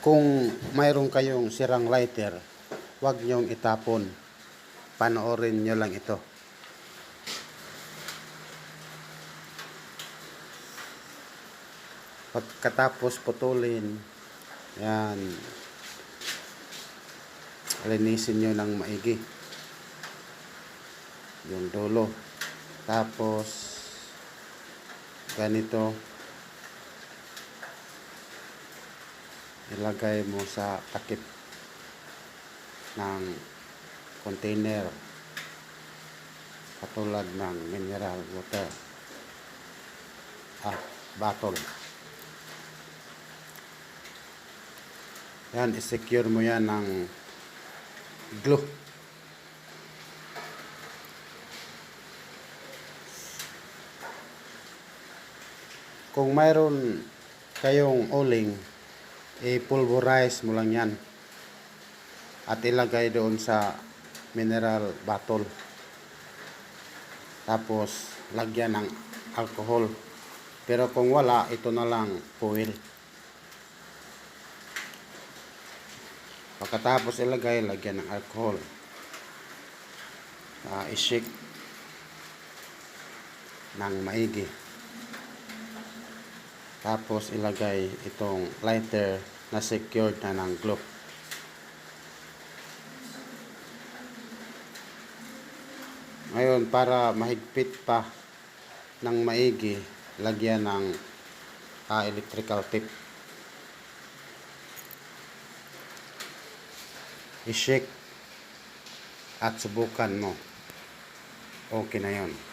Kung mayroon kayong sirang lighter, huwag niyong itapon. Panoorin niyo lang ito. Pagkatapos putulin, yan, linisin nyo ng maigi. Yung dulo. Tapos, ganito, ilagay mo sa takip ng container katulad ng mineral water ah, bottle yan isecure mo yan ng glue. Kung mayroon kayong uling i-pulverize mo lang yan. At ilagay doon sa mineral bottle. Tapos lagyan ng alcohol. Pero kung wala ito na lang fuel. Pagkatapos ilagay lagyan ng alcohol. Uh, i-shake ng maigi tapos ilagay itong lighter na secured na ng glue. Ngayon para mahigpit pa ng maigi, lagyan ng ah, electrical tape. I-shake at subukan mo. Okay na yon.